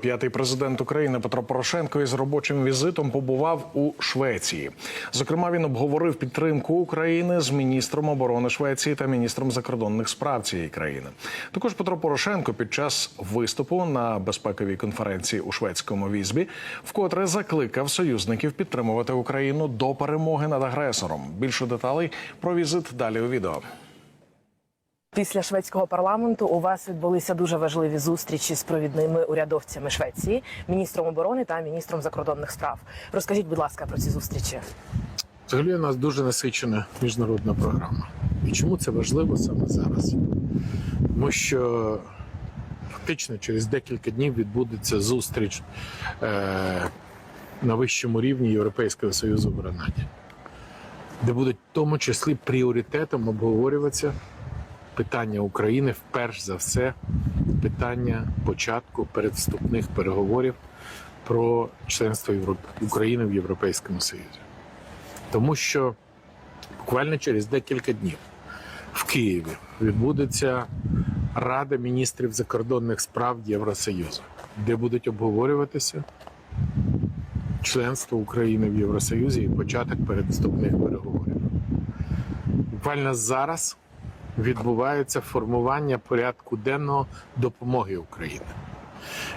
П'ятий президент України Петро Порошенко із робочим візитом побував у Швеції. Зокрема, він обговорив підтримку України з міністром оборони Швеції та міністром закордонних справ цієї країни. Також Петро Порошенко під час виступу на безпековій конференції у шведському візбі вкотре закликав союзників підтримувати Україну до перемоги над агресором. Більше деталей про візит далі у відео. Після шведського парламенту у вас відбулися дуже важливі зустрічі з провідними урядовцями Швеції, міністром оборони та міністром закордонних справ. Розкажіть, будь ласка, про ці зустрічі. Взагалі у нас дуже насичена міжнародна програма. І чому це важливо саме зараз? Тому що фактично через декілька днів відбудеться зустріч е, на вищому рівні Європейського Союзу в Гранаді, де будуть в тому числі пріоритетом обговорюватися питання України вперш за все, питання початку передвступних переговорів про членство. України в Європейському Союзі. Тому що буквально через декілька днів в Києві відбудеться Рада міністрів закордонних справ Євросоюзу, де будуть обговорюватися членство України в Євросоюзі і початок передвступних переговорів. Буквально зараз відбувається формування порядку денного допомоги Україні.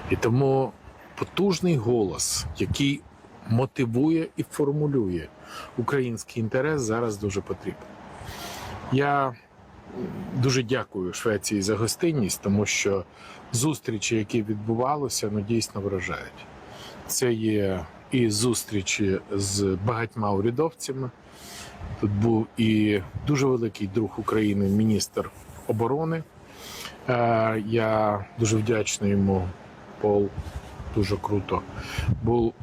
І тому потужний голос, який мотивує і формулює український інтерес, зараз дуже потрібен. Я дуже дякую Швеції за гостинність, тому що зустрічі, які відбувалися, ну дійсно вражають. Це є і зустрічі з багатьма урядовцями. Тут був і дуже великий друг України, міністр оборони. Е, Я дуже вдячний йому, Пол. Дуже круто. Був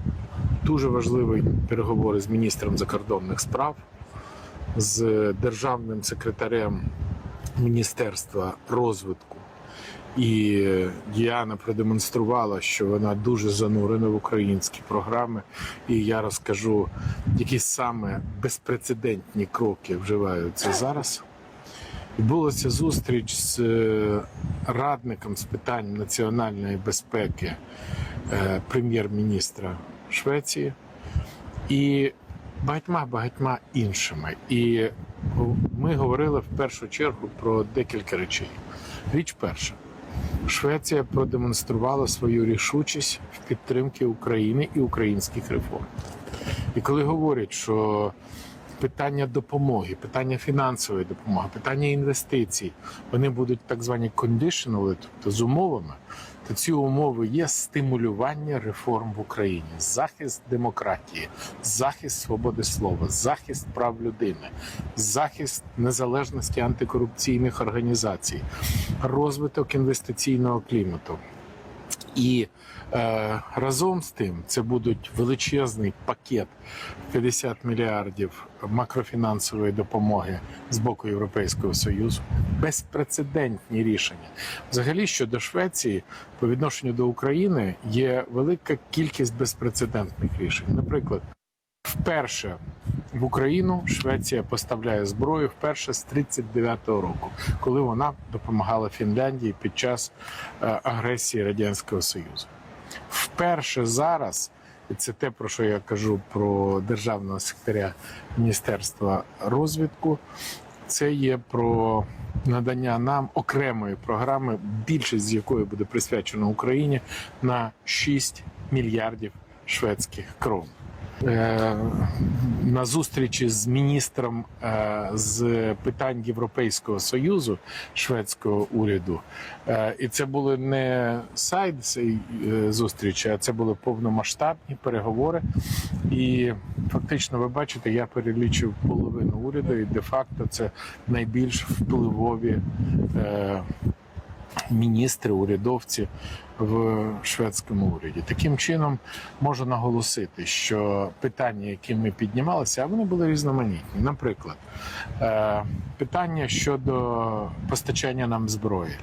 дуже важливий переговори з міністром закордонних справ, з державним секретарем Міністерства розвитку. І Діана продемонструвала, що вона дуже занурена в українські програми. І я розкажу, які саме безпрецедентні кроки вживаються зараз. Відбулася зустріч з е, радником з питань національної безпеки е, прем'єр-міністра Швеції і багатьма багатьма іншими. І ми говорили в першу чергу про декілька речей. Річ перша. Швеція продемонструвала свою рішучість в підтримці України і українських реформ. І коли говорять, що питання допомоги, питання фінансової допомоги, питання інвестицій, вони будуть так звані conditional, тобто з умовами, то ці умови є стимулювання реформ в Україні, захист демократії, захист свободи слова, захист прав людини, захист незалежності антикорупційних організацій, розвиток інвестиційного клімату. І е, разом з тим це будуть величезний пакет 50 мільярдів макрофінансової допомоги з боку Європейського союзу, безпрецедентні рішення. Взагалі щодо Швеції, по відношенню до України є велика кількість безпрецедентних рішень. Наприклад, вперше в Україну Швеція поставляє зброю вперше з 39-го року, коли вона допомагала Фінляндії під час е, агресії Радянського Союзу. Вперше зараз, і це те, про що я кажу про державного секретаря Міністерства розвитку, це є про надання нам окремої програми, більшість з якої буде присвячена Україні на 6 мільярдів шведських крон. Е, на зустрічі з міністром е, з питань Європейського союзу шведського уряду, Е, і це були не е, зустрічі, а це були повномасштабні переговори. І фактично, ви бачите, я перелічив половину уряду, і де-факто це найбільш впливові. Міністри, урядовці в шведському уряді. Таким чином можу наголосити, що питання, які ми піднімалися, вони були різноманітні. Наприклад, е, питання щодо постачання нам зброї.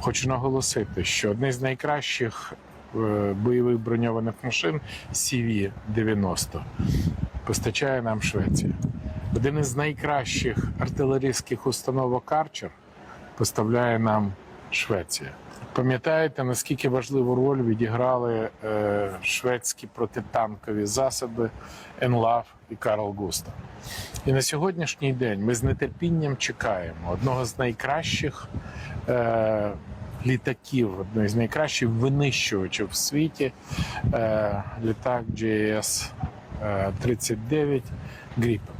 Хочу наголосити, що одне з найкращих е, бойових броньованих машин CV-90 постачає нам Швеція. Один із найкращих артилерійських установок Арчер поставляє нам Швеція. Пам'ятаєте, наскільки важливу роль відіграли е, шведські протитанкові засоби Енлав і Карл Густав? І на сьогоднішній день ми з нетерпінням чекаємо одного з найкращих е, літаків, одного з найкращих винищувачів в світі е, літак GS 39 Gripen.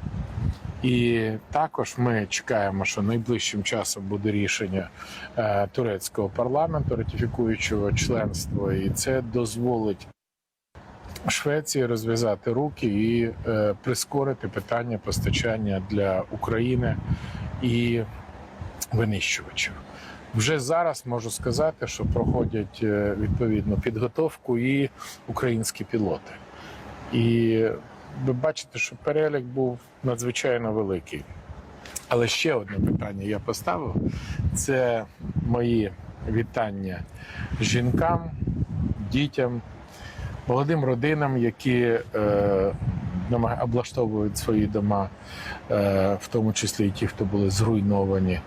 І також ми чекаємо, що найближчим часом буде рішення е, турецького парламенту, ратифікуючого членство, і це дозволить Швеції розв'язати руки і е, прискорити питання постачання для України і винищувачів. Вже зараз можу сказати, що проходять е, відповідну підготовку і українські пілоти. І ви бачите, що перелік був надзвичайно великий. Але ще одне питання я поставив: це мої вітання жінкам, дітям, молодим родинам, які е, облаштовують свої дома, е, в тому числі і ті, хто були зруйновані,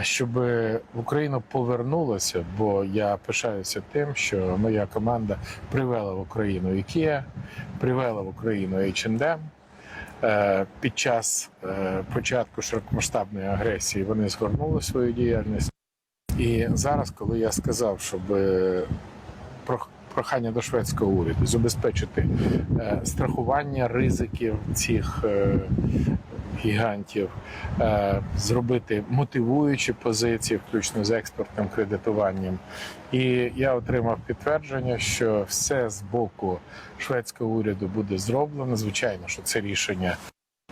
щоб в Україну повернулося, бо я пишаюся тим, що моя команда привела в Україну IKEA, привела в Україну H&M. Під час е, початку широкомасштабної агресії вони згорнули свою діяльність. І зараз, коли я сказав, щоб прохання до шведського уряду забезпечити е, страхування ризиків цих е, гігантів, е, зробити мотивуючі позиції, включно з експортним кредитуванням. І я отримав підтвердження, що все з боку шведського уряду буде зроблено. Звичайно, що це рішення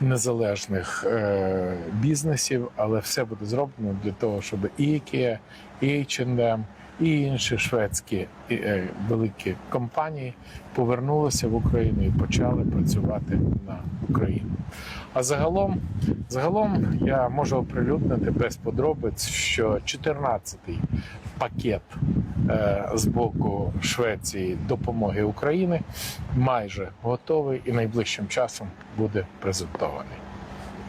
незалежних е, бізнесів, але все буде зроблено для того, щоб і IKEA, і H&M, і інші шведські е, великі компанії повернулися в Україну і почали працювати на Україну. А загалом, загалом я можу оприлюднити без подробиць, що 14-й пакет е, з боку Швеції допомоги Україні майже готовий і найближчим часом буде презентований.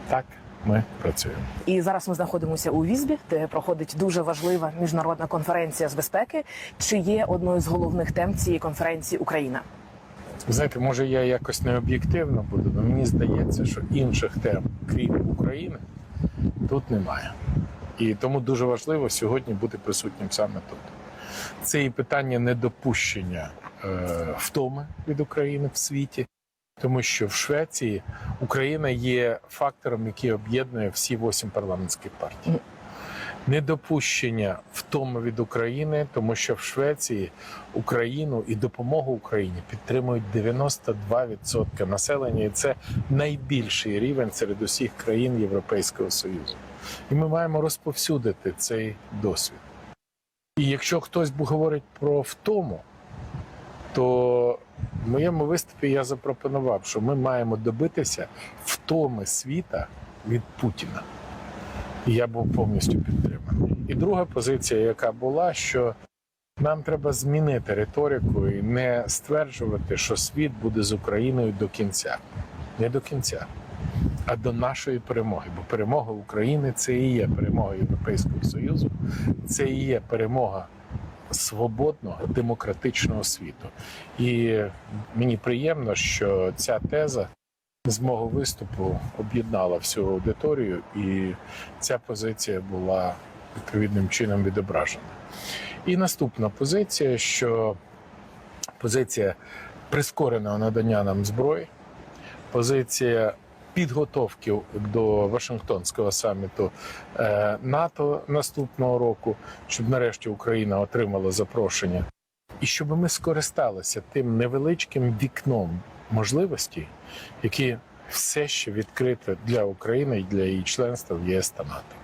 Так ми працюємо. І зараз ми знаходимося у Візбі, де проходить дуже важлива міжнародна конференція з безпеки. Чи є одною з головних тем цієї конференції Україна? Ви знаєте, може я якось не об'єктивно буду, але мені здається, що інших тем, крім України, тут немає. І тому дуже важливо сьогодні бути присутнім саме тут. Це і питання недопущення е, втоми від України в світі, тому що в Швеції Україна є фактором, який об'єднує всі восім парламентських партій. Недопущення втоми від України, тому що в Швеції Україну і допомогу Україні підтримують 92% населення, і це найбільший рівень серед усіх країн Європейського Союзу. І ми маємо розповсюдити цей досвід. І якщо хтось говорить про втому, то в моєму виступі я запропонував, що ми маємо добитися втоми світа від Путіна. І я був повністю підтриманий. І друга позиція, яка була, що нам треба змінити риторику і не стверджувати, що світ буде з Україною до кінця. Не до кінця, а до нашої перемоги. Бо перемога України це і є перемога Європейського Союзу, це і є перемога свободного демократичного світу. І мені приємно, що ця теза з мого виступу об'єднала всю аудиторію, і ця позиція була відповідним чином відображена. І наступна позиція, що позиція прискореного надання нам зброї, позиція підготовки до Вашингтонського саміту е, НАТО наступного року, щоб нарешті Україна отримала запрошення, і щоб ми скористалися тим невеличким вікном можливостей, які все ще відкрите для України і для її членства в ЄС та НАТО.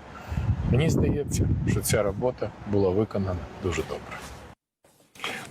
Мені здається, що ця робота була виконана дуже добре.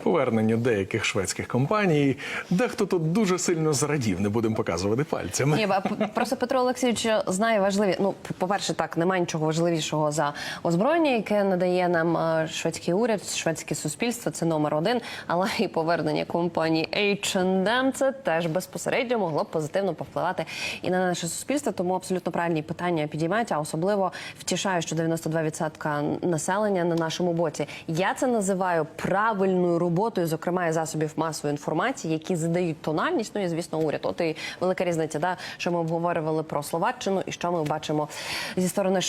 Поверненню деяких шведських компаній. Дехто тут дуже сильно зрадів, не будемо показувати пальцями. Ні, просто Петро Олексійович знає важливі. Ну, по-перше, так немає нічого важливішого за озброєння, яке надає нам е, шведський уряд, шведське суспільство. Це номер один. Але і повернення компанії H&M це теж безпосередньо могло б позитивно повпливати і на наше суспільство. Тому абсолютно правильні питання підіймають, а особливо втішаю, що 92% населення на нашому боці. Я це називаю правильною роботою, зокрема і засобів масової інформації, які задають тональність. Ну і звісно, уряд. От і велика різниця, да, що ми обговорювали про Словаччину і що ми бачимо зі сторони Швеції.